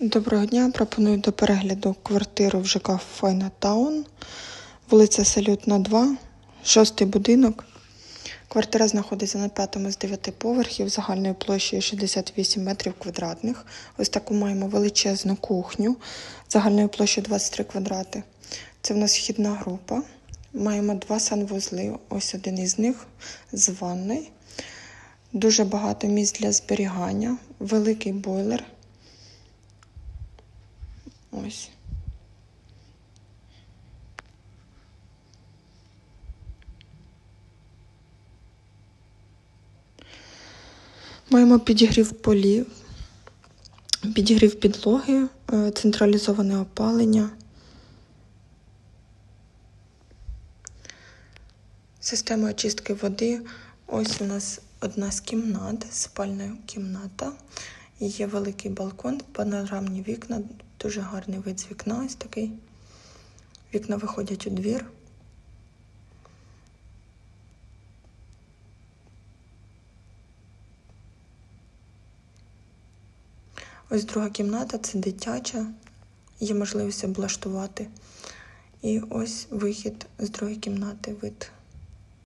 Доброго дня. Пропоную до перегляду квартиру в ЖК Файна Таун, вулиця Салютна 2, шостий будинок. Квартира знаходиться на п'ятому з дев'яти поверхів загальною площею 68 метрів квадратних. Ось таку маємо величезну кухню загальною площею 23 квадрати. Це в нас вхідна група. Маємо два санвузли. Ось один із них з ванною. Дуже багато місць для зберігання, великий бойлер. Ось. Маємо підігрів полів, підігрів підлоги, е, централізоване опалення. Система очистки води. Ось у нас одна з кімнат, спальна кімната. Є великий балкон, панорамні вікна, дуже гарний вид з вікна. Ось такий. Вікна виходять у двір. Ось друга кімната це дитяча, є можливість облаштувати. І ось вихід з другої кімнати, вид